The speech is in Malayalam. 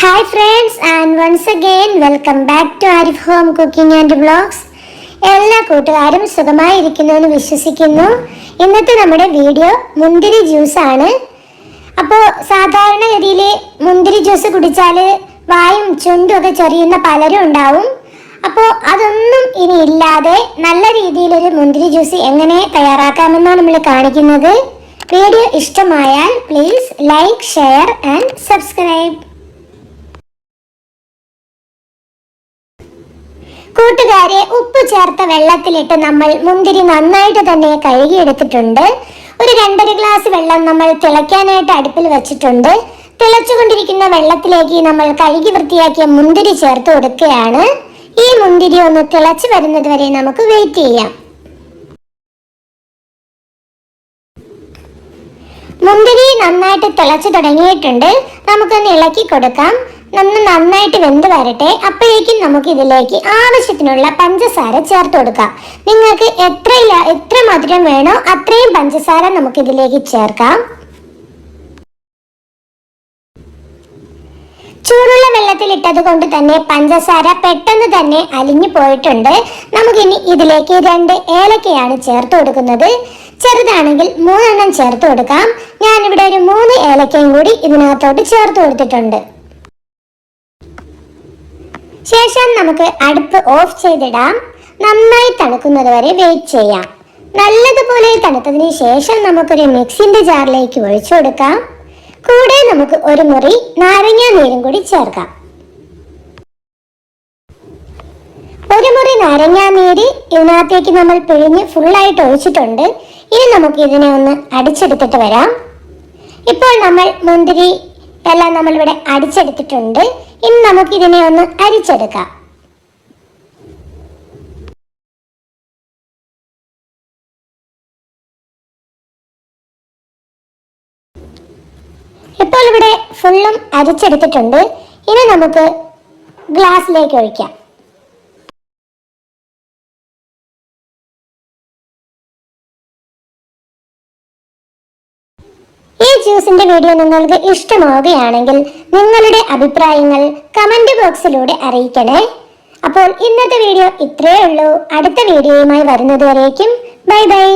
Hi friends and once again welcome back to Arif home cooking and blogs എല്ലാ കൂട്ടുകാരും സുഖമായിരിക്കുന്നു എന്ന് വിശ്വസിക്കുന്നു. ഇന്നത്തെ നമ്മുടെ വീഡിയോ മുന്തിരി ജ്യൂസ് ആണ്. അപ്പോൾ സാധാരണഗതിയിൽ മുന്തിരി ജ്യൂസ് കുടിച്ചാൽ വായും ചുണ്ടും ഒക്കെ ചൊറിയുന്ന പലരും ഉണ്ടാവും. അപ്പോൾ അതൊന്നും ഇനി ഇല്ലാതെ നല്ല രീതിയിലൊരു മുന്തിരി ജ്യൂസ് എങ്ങനെ തയ്യാറാക്കാമെന്നാണ് നമ്മൾ കാണിക്കുന്നത്. വീഡിയോ ഇഷ്ടമായാൽ please like share and subscribe കൂട്ടുകാരെ ഉപ്പ് ചേർത്ത വെള്ളത്തിലിട്ട് നമ്മൾ മുന്തിരി നന്നായിട്ട് തന്നെ കഴുകിയെടുത്തിട്ടുണ്ട്. ഒരു രണ്ടര ഗ്ലാസ് വെള്ളം നമ്മൾ തിളയ്ക്കാനായിട്ട് അടുപ്പിൽ വെച്ചിട്ടുണ്ട്. തിളച്ചുകൊണ്ടിരിക്കുന്ന വെള്ളത്തിലേക്ക് നമ്മൾ കഴുകി വൃത്തിയാക്കിയ മുന്തിരി ചേർത്ത് കൊടുക്കുകയാണ്. ഈ മുന്തിരി ഒന്ന് തിളച്ചു വരുന്നത് വരെ നമുക്ക് വെയിറ്റ് ചെയ്യാം. മുന്തിരി നന്നായിട്ട് തിളച്ചു തുടങ്ങിയിട്ടുണ്ട്. നമുക്കൊന്ന് ഇളക്കി കൊടുക്കാം. നമ്മൾ നന്നായിട്ട് വെന്ത് വരട്ടെ. അപ്പോഴേക്കും നമുക്ക് ഇതിലേക്ക് ആവശ്യത്തിനുള്ള പഞ്ചസാര ചേർത്ത് കൊടുക്കാം. നിങ്ങൾക്ക് എത്ര എത്ര മധുരം വേണോ അത്രയും പഞ്ചസാര നമുക്ക് ഇതിലേക്ക് ചേർക്കാം. ചൂടുള്ള വെള്ളത്തിൽ ഇട്ടത് കൊണ്ട് തന്നെ പഞ്ചസാര പെട്ടെന്ന് തന്നെ അലിഞ്ഞു പോയിട്ടുണ്ട്. നമുക്കിനി ഇതിലേക്ക് രണ്ട് ഏലക്കയാണ് ചേർത്ത് കൊടുക്കുന്നത്. ചെറുതാണെങ്കിൽ മൂന്നെണ്ണം ചേർത്ത് കൊടുക്കാം. ഞാനിവിടെ ഒരു മൂന്ന് ഏലക്കയും കൂടി ഇതിനകത്തോട്ട് ചേർത്ത് കൊടുത്തിട്ടുണ്ട്. ശേഷം നമുക്ക് അടുപ്പ് ഓഫ് ചെയ്തിടാം. നന്നായി തണുക്കുന്നത് വരെ വെയിറ്റ് ചെയ്യാം. നല്ലതുപോലെ തണുത്തതിന് ശേഷം നമുക്കൊരു മിക്സിന്റെ ജാറിലേക്ക് ഒഴിച്ചു കൊടുക്കാം. കൂടെ നമുക്ക് ഒരു മുറി നാരങ്ങ നീരും കൂടി ചേർക്കാം. ഒരു മുറി നാരങ്ങ നീര് ഇതിനകത്തേക്ക് നമ്മൾ പിഴിഞ്ഞ് ഫുള്ളായിട്ട് ഒഴിച്ചിട്ടുണ്ട്. ഇനി നമുക്ക് ഇതിനെ ഒന്ന് അടിച്ചെടുത്തിട്ട് വരാം. ഇപ്പോൾ നമ്മൾ മുന്തിരി എല്ലാം നമ്മളിവിടെ അടിച്ചെടുത്തിട്ടുണ്ട്. ഇനി നമുക്ക് ഇതിനെ ഒന്ന് അരിച്ചെടുക്കാം. ഇപ്പോൾ ഇവിടെ ഫുള്ളും അരിച്ചെടുത്തിട്ടുണ്ട്. ഇനി നമുക്ക് ഗ്ലാസ്സിലേക്ക് ഒഴിക്കാം. ഈ ജ്യൂസിന്റെ വീഡിയോ നിങ്ങൾക്ക് ഇഷ്ടമാവുകയാണെങ്കിൽ നിങ്ങളുടെ അഭിപ്രായങ്ങൾ കമന്റ് ബോക്സിലൂടെ അറിയിക്കണേ. അപ്പോൾ ഇന്നത്തെ വീഡിയോ ഇത്രയേ ഉള്ളൂ. അടുത്ത വീഡിയോയുമായി വരുന്നതുവരേക്കും ബൈ ബൈ.